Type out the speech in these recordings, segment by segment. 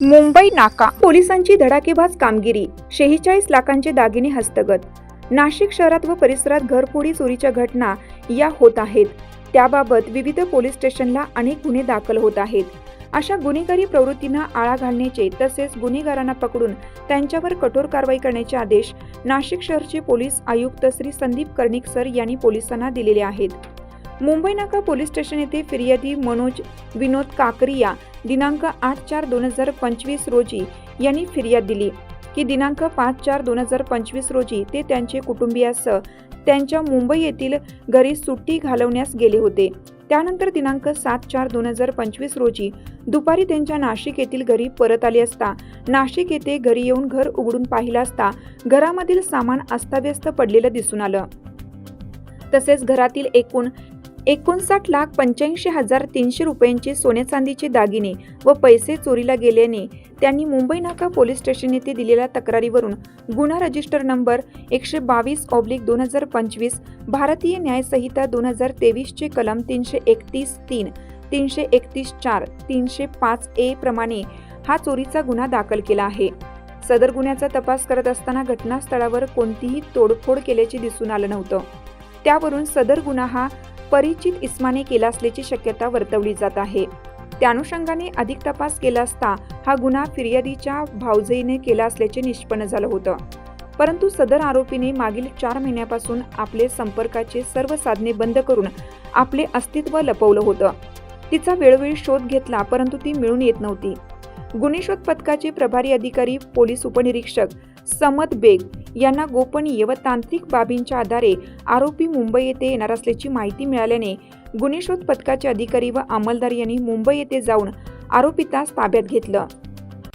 मुंबई नाका. पोलिसांची धडाकेबाज कामगिरी. शेहेचाळीस लाखांचे दागिने हस्तगत. नाशिक शहरात व परिसरात घरफोडी चोरीच्या घटना या होत आहेत. त्याबाबत विविध पोलीस स्टेशनला अनेक गुन्हे दाखल होत आहेत. अशा गुन्हेगारी प्रवृत्तींना आळा घालण्याचे तसेच गुन्हेगारांना पकडून त्यांच्यावर कठोर कारवाई करण्याचे आदेश नाशिक शहरचे पोलीस आयुक्त श्री संदीप कर्णिक सर यांनी पोलिसांना दिलेले आहेत. मुंबई नाका पोलीस स्टेशन येथे फिर्यादी मनोज विनोद काकरिया दिनांक आठ चार दोन हजार पंचवीस रोजी यांनी फिर्याद दिली. की दिनांक पाच चार दोन हजार पंचवीस रोजी ते त्यांचे कुटुंबियासह त्यांच्या मुंबई येथील घरी सुट्टी घालवण्यास गेले होते. त्यानंतर दिनांक सात चार दोन हजार पंचवीस रोजी दुपारी त्यांच्या नाशिक येथील घरी परत आले असता नाशिक येथे घरी येऊन घर उघडून पाहिलं असता घरामधील सामान अस्ताव्यस्त पडलेलं दिसून आलं. तसेच घरातील एकूण एकोणसाठ लाख पंच्याऐंशी हजार तीनशे रुपयांचे सोने चांदीचे दागिने व पैसे चोरीला गेल्याने त्यांनी मुंबई नाका पोलीस स्टेशन येथे दिलेल्या तक्रारीवरून गुन्हा रजिस्टर नंबर एकशे बावीस ऑब्लिक दोन हजार पंचवीस भारतीय न्यायसंहिता दोन हजार तेवीसचे कलम तीनशे एकतीस तीन तीनशे एकतीस चार तीनशे पाच ए प्रमाणे हा चोरीचा गुन्हा दाखल केला आहे. सदर गुन्ह्याचा तपास करत असताना घटनास्थळावर कोणतीही तोडफोड केल्याचे दिसून आलं नव्हतं. त्यावरून सदर गुन्हा हा परिचित इस्माने केला असल्याची शक्यता वर्तवली जात आहे. त्या अनुषंगाने अधिक तपास केला असता हा गुन्हा फिर्यादीच्या भावजईने केला असल्याचे निष्पन्न झालं होतं. परंतु सदर आरोपीने मागील चार महिन्यापासून आपले संपर्काचे सर्व साधने बंद करून आपले अस्तित्व लपवलं होतं. तिचा वेळोवेळी शोध घेतला परंतु ती मिळून येत नव्हती. गुन्हे शोध पथकाचे प्रभारी अधिकारी पोलीस उपनिरीक्षक समत बेग यांना गोपनीय व तांत्रिक बाबींच्या आधारे आरोपी मुंबई येथे येणार असल्याची माहिती मिळाल्याने गुन्हे शोध पथकाचे अधिकारी व अंमलदार यांनी मुंबई येथे जाऊन आरोपितास ताब्यात घेतलं.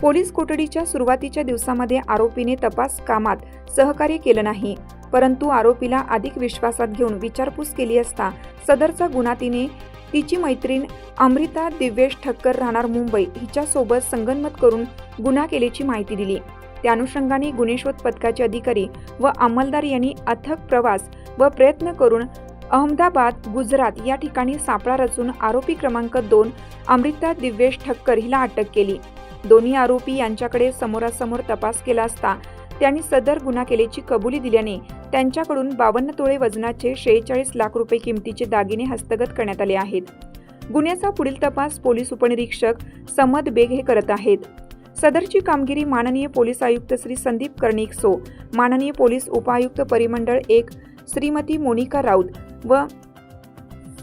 पोलीस कोठडीच्या सुरुवातीच्या दिवसामध्ये आरोपीने तपास कामात सहकार्य केलं नाही परंतु आरोपीला अधिक विश्वासात घेऊन विचारपूस केली असता सदरचा गुन्हा तिने तिची मैत्रीण अमृता दिव्येश ठक्कर राहणार मुंबई हिच्यासोबत संगनमत करून गुन्हा केल्याची माहिती दिली. त्या अनुषंगाने गुणेशोध पथकाचे अधिकारी व अंमलदार यांनी अथक प्रवास व प्रयत्न करून अहमदाबाद गुजरात या ठिकाणी सापळा रचून आरोपी क्रमांक दोन अमृता दिव्येश ठक्कर हिला अटक केली. दोन्ही आरोपी यांच्याकडे समोरासमोर तपास केला असता त्यांनी सदर गुन्हा केल्याची कबुली दिल्याने त्यांच्याकडून बावन्न तोळे वजनाचे शेहेचाळीस लाख रुपये किमतीचे दागिने हस्तगत करण्यात आले आहेत. गुन्ह्याचा पुढील तपास पोलीस उपनिरीक्षक समद बेग हे करत आहेत. सदरची कामगिरी माननीय पोलीस आयुक्त श्री संदीप कर्णिक सो माननीय पोलीस उपायुक्त परिमंडळ एक श्रीमती मोनिका राऊत व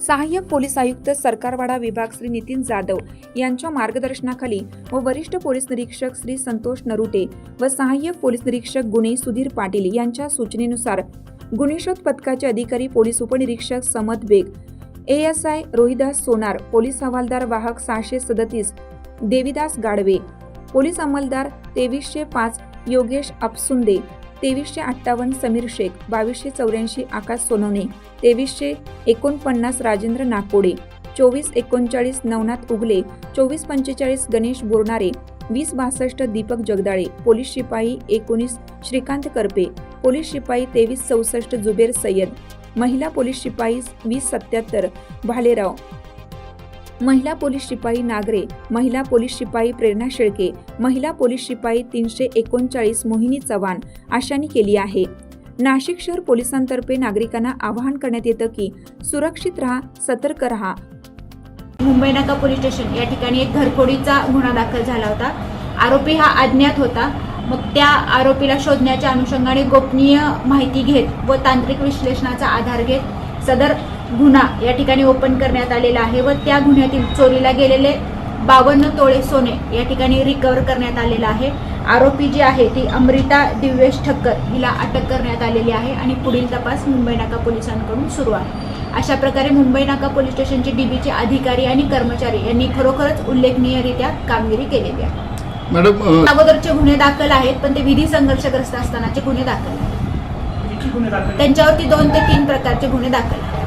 सहाय्यक पोलीस आयुक्त सरकारवाडा विभाग श्री नितीन जाधव यांच्या मार्गदर्शनाखाली व वरिष्ठ पोलीस निरीक्षक श्री संतोष नरुटे व सहाय्यक पोलीस निरीक्षक गुन्हे सुधीर पाटील यांच्या सूचनेनुसार गुन्हेशोध पथकाचे अधिकारी पोलीस उपनिरीक्षक समद बेग एएसआय रोहिदास सोनार पोलीस हवालदार वाहक सहाशे सदतीस देविदास गाडवे पोलीस अंमलदार तेवीसशे पाच योगेश अपसुंदे तेवीसशे अठ्ठावन्न समीर शेख बावीसशे चौऱ्याऐंशी आकाश सोनवणे तेवीसशे एकोणपन्नास राजेंद्र नाकोडे चोवीस एकोणचाळीस नवनाथ उगले चोवीस पंचेचाळीस गणेश बोरणारे वीस बासष्ट दीपक जगदाळे पोलीस शिपाई एकोणीस श्रीकांत करपे पोलीस शिपाई तेवीस चौसष्ट जुबेर सय्यद महिला पोलीस शिपाई वीस सत्याहत्तर भालेराव महिला पोलीस शिपाई नागरे महिला पोलीस शिपाई प्रेरणा शेळके महिला पोलीस शिपाई तीनशे एकोणचाळीस मोहिनी चव्हाण अशांनी केली आहे. नाशिक शहर पोलिसांतर्फे नागरिकांना आवाहन करण्यात येतं की सुरक्षित राहा सतर्क राहा. मुंबई नाका पोलीस स्टेशन या ठिकाणी एक घरफोडीचा गुन्हा दाखल झाला होता. आरोपी हा अज्ञात होता. मग त्या आरोपीला शोधण्याच्या अनुषंगाने गोपनीय माहिती घेत व तांत्रिक विश्लेषणाचा आधार घेत सदर गुन्हा या ठिकाणी ओपन करण्यात आलेला आहे व त्या गुन्ह्यातील चोरीला गेलेले बावन्न तोळे सोने या ठिकाणी रिकवर करण्यात आलेला आहे. आरोपी जी आहे ती अमृता दिव्येश ठक्कर हिला अटक करण्यात आलेली आहे आणि पुढील तपास मुंबई नाका पोलिसांकडून सुरू आहे. अशा प्रकारे मुंबई नाका पोलीस स्टेशनचे डीबीचे अधिकारी आणि कर्मचारी यांनी खरोखरच उल्लेखनीयरित्या कामगिरी केलेली आहे. मॅडम अगोदरचे गुन्हे दाखल आहेत पण ते विधी संघर्षग्रस्त असतानाचे गुन्हे दाखल आहेत. किती गुन्हे दाखल त्यांच्यावरती दोन ते तीन प्रकारचे गुन्हे दाखल आहेत.